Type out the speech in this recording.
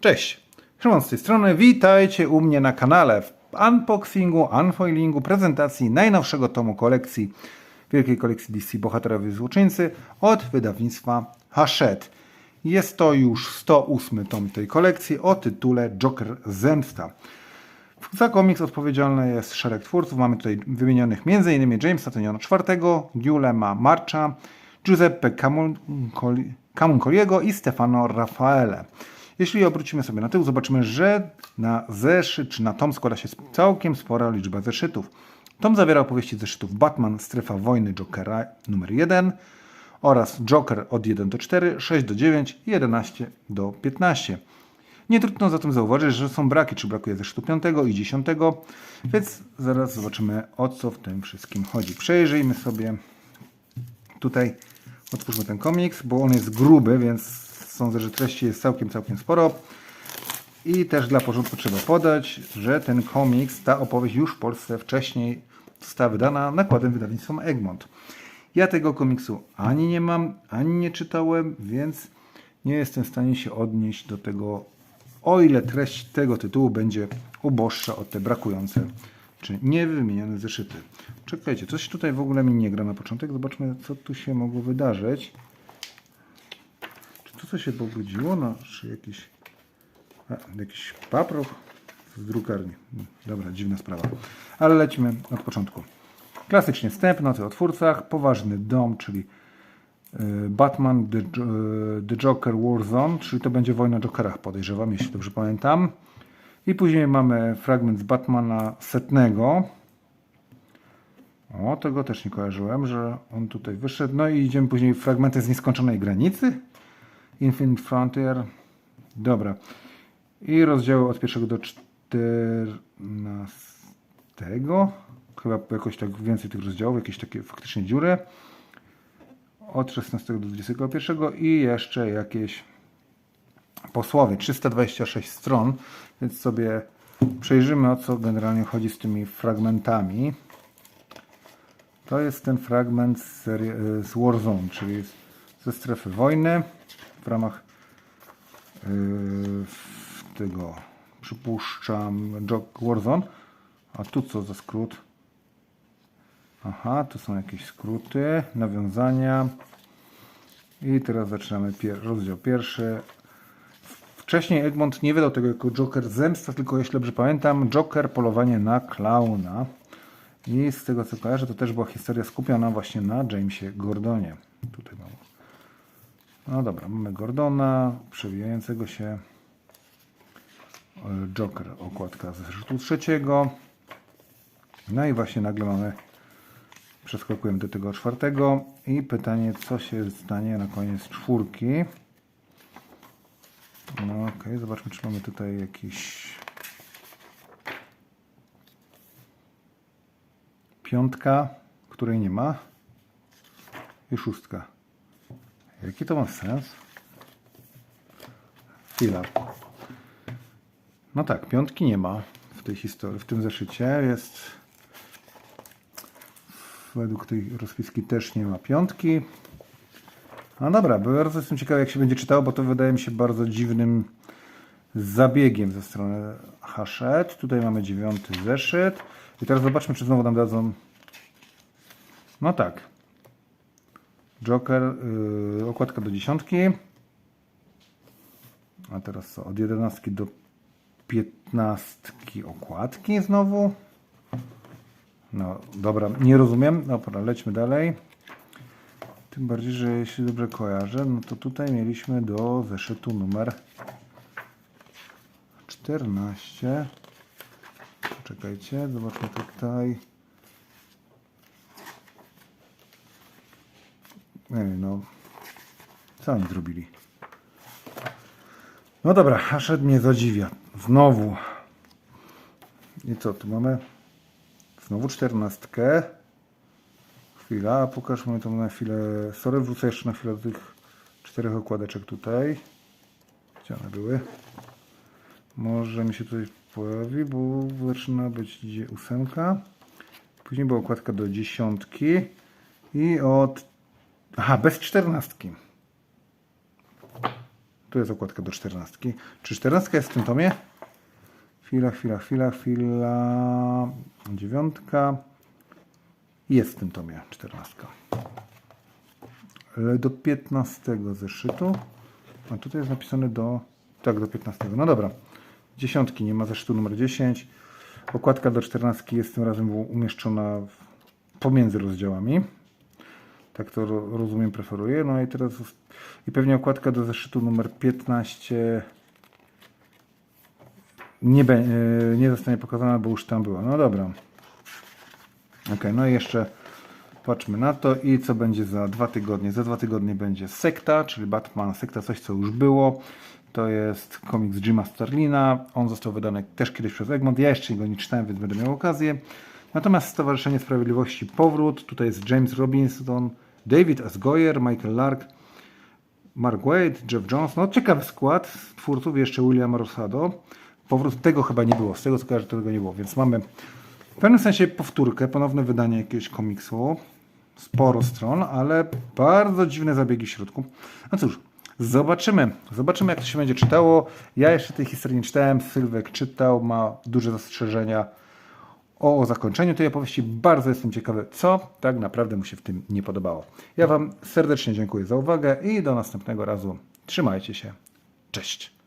Cześć, Szymon z tej strony, witajcie u mnie na kanale w unboxingu, unfoilingu, prezentacji najnowszego tomu kolekcji, wielkiej kolekcji DC Bohaterowie i Złoczyńcy od wydawnictwa Hachette. Jest to już 108 tom tej kolekcji o tytule Joker Zemsta. Za komiks odpowiedzialny jest szereg twórców. Mamy tutaj wymienionych m.in. Jamesa Teniona IV, Giulema Marcha, Giuseppe Camuncoli- Camuncoliego i Stefano Raffaele. Jeśli obrócimy sobie na tył, zobaczymy, że na zeszyt czy na tom składa się całkiem spora liczba zeszytów. Tom zawiera opowieści zeszytów Batman, Strefa Wojny Jokera numer 1 oraz Joker od 1 do 4, 6 do 9 i 11 do 15. Nie trudno zatem zauważyć, że są braki, czy brakuje zeszytu 5 i 10, więc zaraz zobaczymy o co w tym wszystkim chodzi. Przejrzyjmy sobie tutaj, otwórzmy ten komiks, bo on jest gruby, więc sądzę, że treści jest całkiem, całkiem sporo. I też dla porządku trzeba podać, że ten komiks, ta opowieść już w Polsce wcześniej została wydana nakładem wydawnictwem Egmont. Ja tego komiksu ani nie mam, ani nie czytałem, więc nie jestem w stanie się odnieść do tego, o ile treść tego tytułu będzie uboższa od te brakujące czy niewymienione zeszyty. Czekajcie, coś tutaj w ogóle mi nie gra na początek. Zobaczmy, co tu się mogło wydarzyć. To co się pobudziło? No, czy jakiś, a, jakiś paproch z drukarni. Dobra, dziwna sprawa. Ale lecimy od początku. Klasycznie wstęp, noty o twórcach, poważny dom, czyli y, Batman The, Jo- The Joker Warzone, czyli to będzie wojna Jokerach, podejrzewam, jeśli dobrze pamiętam. I później mamy fragment z Batmana setnego. O, tego też nie kojarzyłem, że on tutaj wyszedł. No i idziemy później fragmenty z nieskończonej granicy. Infinite Frontier. Dobra. I rozdziały od pierwszego do czternastego. Chyba jakoś tak więcej tych rozdziałów, jakieś takie faktycznie dziury. Od 16 do 21 i jeszcze jakieś posłowie. 326 stron, więc sobie przejrzymy o co generalnie chodzi z tymi fragmentami. To jest ten fragment z, z Warzone, czyli ze strefy wojny w ramach yy, tego przypuszczam Jog Warzone. A tu co za skrót? Aha, tu są jakieś skróty, nawiązania. I teraz zaczynamy pier- rozdział pierwszy. Wcześniej Egmont nie wydał tego jako Joker Zemsta, tylko jeśli dobrze pamiętam, Joker Polowanie na Klauna. I z tego co kojarzę, to też była historia skupiona właśnie na Jamesie Gordonie. Tutaj mamy. No dobra, mamy Gordona, przewijającego się e, Joker, okładka z zeszytu trzeciego. No i właśnie nagle mamy, przeskakujemy do tego czwartego i pytanie, co się stanie na koniec czwórki. No okej, zobaczmy, czy mamy tutaj jakiś piątka, której nie ma i szóstka. Jaki to ma sens? Chwila. No tak, piątki nie ma w tej historii, w tym zeszycie jest według tej rozpiski też nie ma piątki. No dobra, bardzo jestem ciekawy jak się będzie czytało, bo to wydaje mi się bardzo dziwnym zabiegiem ze strony Hachette. Tutaj mamy dziewiąty zeszyt. I teraz zobaczmy, czy znowu nam dadzą... No tak. Joker, yy, okładka do dziesiątki. A teraz co? Od jedenastki do piętnastki okładki znowu. No dobra, nie rozumiem. Dobra, lećmy dalej. Tym bardziej, że jeśli dobrze kojarzę, no to tutaj mieliśmy do zeszytu numer 14. Czekajcie, zobaczmy tutaj. Nie wiem, no. Co oni zrobili? No dobra, Hachette mnie zadziwia. Znowu. I co, tu mamy? Znowu czternastkę. Chwila, pokażmy to na chwilę. Sorry, wrócę jeszcze na chwilę do tych czterech okładeczek tutaj. Gdzie one były? Może mi się tutaj pojawi, bo zaczyna być gdzie ósemka. Później była okładka do dziesiątki. I od... Aha, bez czternastki. Tu jest okładka do czternastki. Czy czternastka jest w tym tomie? Chwila, chwila, chwila, chwila. Dziewiątka. Jest w tym tomie czternastka. Do 15 zeszytu. A tutaj jest napisane do. Tak, do 15. No dobra. Dziesiątki nie ma zeszytu numer 10. Okładka do 14 jest tym razem umieszczona pomiędzy rozdziałami. Tak to ro- rozumiem, preferuję. No i teraz. I pewnie okładka do zeszytu numer 15 nie, be, e, nie zostanie pokazana, bo już tam była. No dobra. Ok, no i jeszcze patrzmy na to i co będzie za dwa tygodnie. Za dwa tygodnie będzie Sekta, czyli Batman Sekta, coś co już było. To jest komiks Jima Starlina. On został wydany też kiedyś przez Egmont. Ja jeszcze go nie czytałem, więc będę miał okazję. Natomiast Stowarzyszenie Sprawiedliwości Powrót. Tutaj jest James Robinson, David S. Goyer, Michael Lark, Mark Wade, Jeff Jones. No ciekawy skład twórców. Jeszcze William Rosado. Powrót tego chyba nie było. Z tego co kojarzę, tego nie było. Więc mamy w pewnym sensie powtórkę, ponowne wydanie jakiegoś komiksu. Sporo stron, ale bardzo dziwne zabiegi w środku. No cóż, zobaczymy. Zobaczymy, jak to się będzie czytało. Ja jeszcze tej historii nie czytałem. Sylwek czytał, ma duże zastrzeżenia o zakończeniu tej opowieści. Bardzo jestem ciekawy, co tak naprawdę mu się w tym nie podobało. Ja Wam serdecznie dziękuję za uwagę i do następnego razu. Trzymajcie się. Cześć.